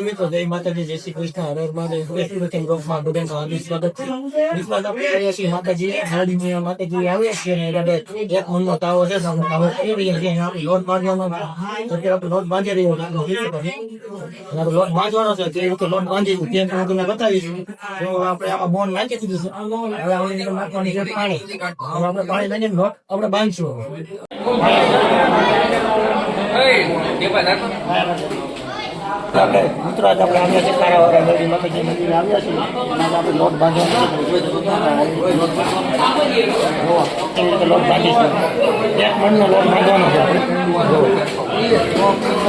મિત્રો જય માતાજી જય શ્રી કૃષ્ણ. હર હર મહાદેવ. વેસ્ટ વેસ્ટર્ન બ્લોકમાં બધાનું હાર્દિક સ્વાગત છે. વિશ્વાસ કરીએ છીએ માતાજી હાર્દિક માતાજી આવે છે ને એટલે એક મનનો તાવો છે સામે તાવો કરી રહ્યા છે આપણે લોટ બાંધવાનો તો અત્યારે આપણે લોટ બાંધી રહ્યો આપણે લોટ બાંધવાનો છે તે વખતે લોટ બાંધીશું તે હું તમને બતાવીશું. તો આપણે આમાં બોન નાખી દીધું છે. હવે આપણે નાખવાની છે પાણી. હવે આપણે પાણી લઈને લોટ આપણે બાંધશું. આપણે મિત્રો આજે આપણે આવ્યા છીએ કારાવાળા નદી માતાજી મંદિરે આવ્યા છીએ. અને આપણે લોટ બાંધવાનો. કેવી રીતે લોટ બાંધીશું એક મણનો લોટ બાંધવાનો છે. આપણે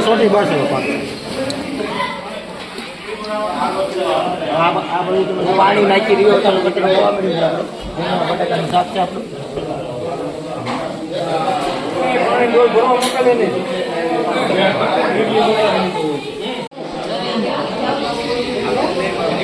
સોટી બળશે પણ આ બધું પાણી નાખી રહ્યો ચાલો બટેકા જોવા મળી જાય. આપણે બટેકાનું શાક છે આપણું.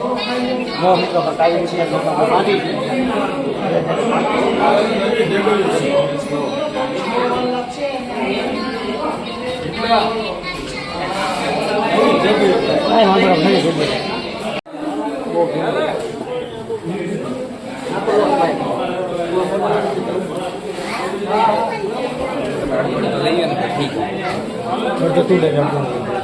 અહીં જોડે નાખી દે મોળી હા No, મિત્રો બતાવી છે બાંધી છે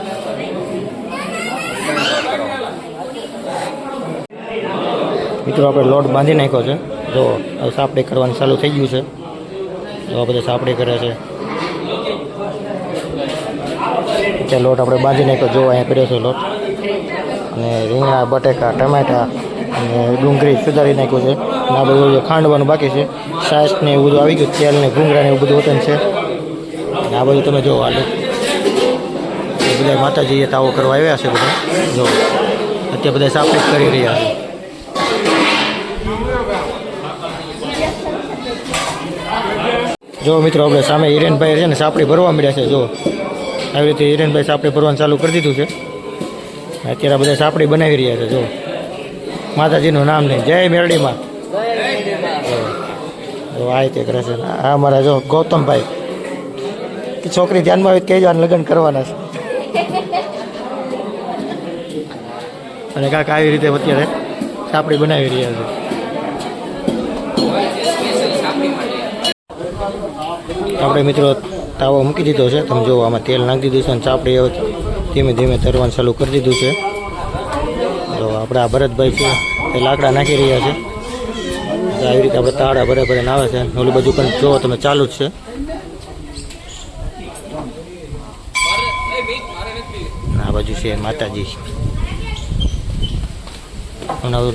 મિત્રો, આપણે લોટ બાંધી નાખ્યો છે. જો સાપડે કરવાનું ચાલુ થઈ ગયું છે. જો, આ બધા સાપડે કરે છે. ત્યાં લોટ આપણે બાંધી નાખ્યો. જો, અહીંયા કર્યો છે લોટ. અને રીંગણા, બટેકા, ટમેટા અને ડુંગળી સુધારી નાખ્યું છે. અને આ બધું ખાંડવાનું બાકી છે, સાસ ને એવું બધું આવી ગયું, તેલ ને ભૂંગળા ને એવું બધું વતન છે. અને આ બધું તમે જો, આ બધા માતાજીએ તાવો કરવા આવ્યા છે બધા. જો, અત્યારે બધા સાપડે કરી રહ્યા છે. જો મિત્રો, આપણે સામે હિરેનભાઈ છે ને સાપડી ભરવા મળ્યા છે, જો. આવી રીતે હિરેનભાઈ સાપડી ભરવાનું ચાલુ કરી દીધું છે. અત્યારે બધા સાપડી બનાવી રહ્યા છે, જો. માતાજીનું નામ નહીં. જય મેરડીમાં આ રીતે કરે છે. આ અમારા જો ગૌતમભાઈ. છોકરી ધ્યાનમાં આવી કહેજો, આને લગ્ન કરવાના છે. અને કાંક આવી રીતે અત્યારે સાપડી બનાવી રહ્યા છે. આપણે મિત્રો તાવો મૂકી દીધો છે. તમે જુઓ, આમાં તેલ નાખી દીધું છે અને ચાપડી હવે ધીમે ધીમે તરવાનું ચાલુ કરી દીધું છે. તો આપણે ભરતભાઈ છે, એ લાકડા નાખી રહ્યા છે. આવી રીતે આપણે તાળા ભરે ભરે આવે છે. ઓલી બાજુ પણ જુઓ, તમે ચાલુ જ છે. આ બાજુ છે માતાજી.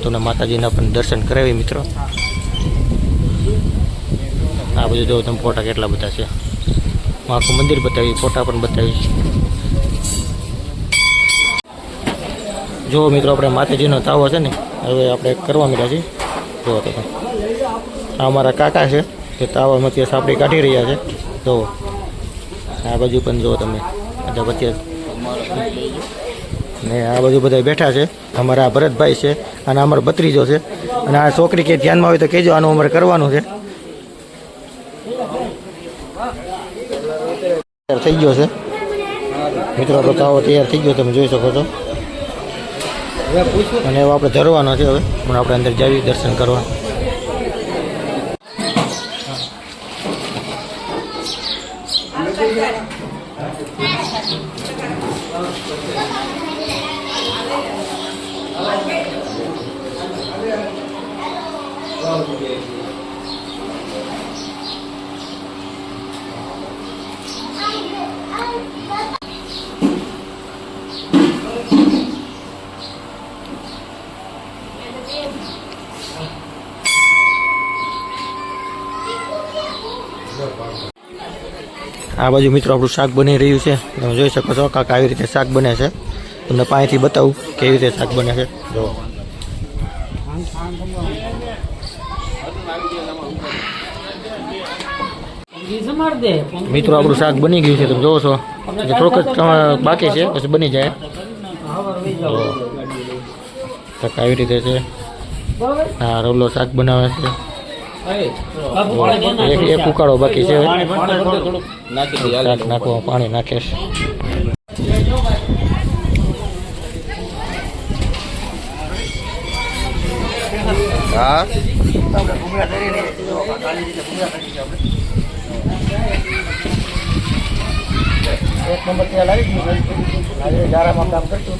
તમને માતાજીના પણ દર્શન કરાવી મિત્રો. આ બધું જો તમે ફોટા કેટલા બધા છે. હું આખું મંદિર બતાવી ફોટા પણ બતાવીશ. જો મિત્રો, આપણે માતાજીનો તાવો છે ને, હવે આપણે કરવા મીઠા છીએ. જુઓ તમે. આ અમારા કાકા છે, તે તાવામાંથી સાપડી કાઢી રહ્યા છે. જુઓ આ બાજુ પણ જુઓ તમે. બધા વચ્ચે. ને આ બાજુ બધા બેઠા છે. અમારા ભરતભાઈ છે અને અમારો ભત્રીજો છે. અને આ છોકરી કે ધ્યાનમાં હોય તો કહેજો, આનું અમારે કરવાનું છે. તૈયાર થઈ ગયો છે. મિત્રો આપણો તાવો તૈયાર થઈ ગયો, તમે જોઈ શકો છો. અને એવો આપણે ધરવાનો છે હવે. પણ આપણે અંદર જઈએ દર્શન કરવા. આ બાજુ મિત્રો આપણું શાક બની રહ્યું છે. તમે જોઈ શકો છો કાંક આવી રીતે શાક બને છે. તમને પાણીથી બતાવું કેવી રીતે શાક બને છે. જો. મિત્રો, આપણું શાક બની ગયું છે. તમે જોવો છો. થોડુંક બાકી છે, પછી બની જાય. આવી રીતે છે. હા, રવલો શાક બનાવે છે. એક એક ઉકાળો બાકી છે. નાખવા પાણી નાખે છે હા? એક નંબર ત્યાં લાવી ગયું જારામાં કામ કરશું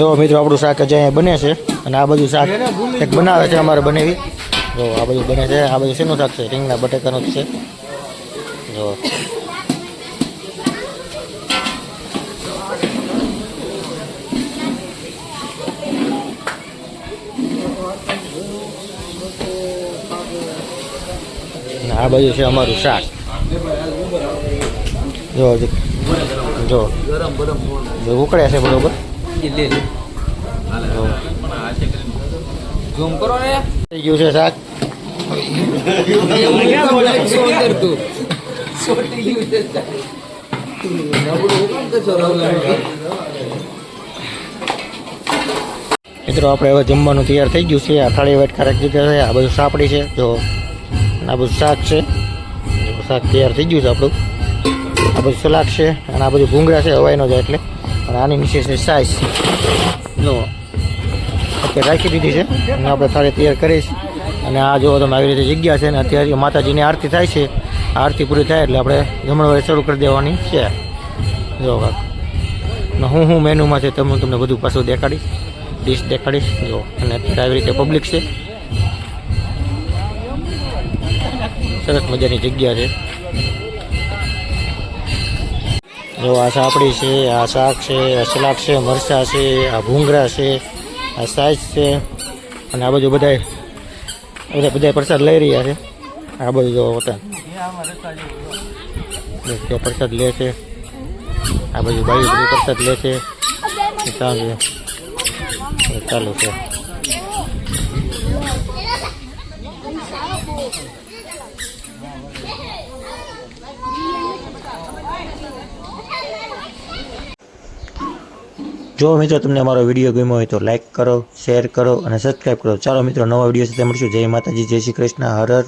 જો મિત્રો આપણું શાક જે બને છે અને આ બધું શાક એક બનાવે છે અમારે બનેવી. જો, આ બધું બને છે. આ બધું શેનું શાક છે? રીંગણા, બટેકાનું જ છે. જો. આ બાજુ છે અમારું શાક. જો. જો. ઉકળ્યા છે બરોબર? ઝૂમ કરો ને. થઈ ગયું છે શાક. મિત્રો આપણે હવે જમવાનું તૈયાર થઈ ગયું છે. આ થાળી વાઈટ ખારેક જગ્યા છે. આ બધું સાપડી છે. જો આ બધું શાક છે. શાક તૈયાર થઈ ગયું છે આપણું. આ બધું સલાડ છે અને આ બધું ભૂંગળા છે, હવાઈનો જાય એટલે. અને આની નીચે છે સાઈઝ જો અત્યારે રાખી દીધી છે. અને આપણે થાળી તૈયાર કરીશ. અને આ જો તમે આવી રીતે જગ્યા છે અને અત્યારે માતાજીની આરતી થાય છે. આરતી પૂરી થાય એટલે આપણે જમણવારી શરૂ કરી દેવાની છે. જો કાક. હું હું મેનુમાં છે તમે તમને બધું પાછું દેખાડીશ. ડીશ દેખાડીશ. જો. અને અત્યારે આવી રીતે પબ્લિક છે. સરસ મજાની જગ્યા છે. જો આ સાપડી છે, આ શાક છે, આ સલાડ છે, મરચાં છે, આ ભૂંગળા છે, આ સાઈઝ છે, અને આ બાજુ બધા બધા બધા પ્રસાદ લઈ રહ્યા છે. આ બધું જો હોતા પ્રસાદ લે છે. આ બાજુ ભાઈ બધું પ્રસાદ લે છે. ચાલુ ચાલુ છે. જો મિત્રો તમને અમારો વીડિયો ગમ્યો હોય તો લાઈક કરો શેર કરો અને સબસ્ક્રાઈબ કરો. ચાલો મિત્રો, નવા વીડિયો સાથે મળશું. જય માતાજી, જય શ્રી કૃષ્ણ. હર.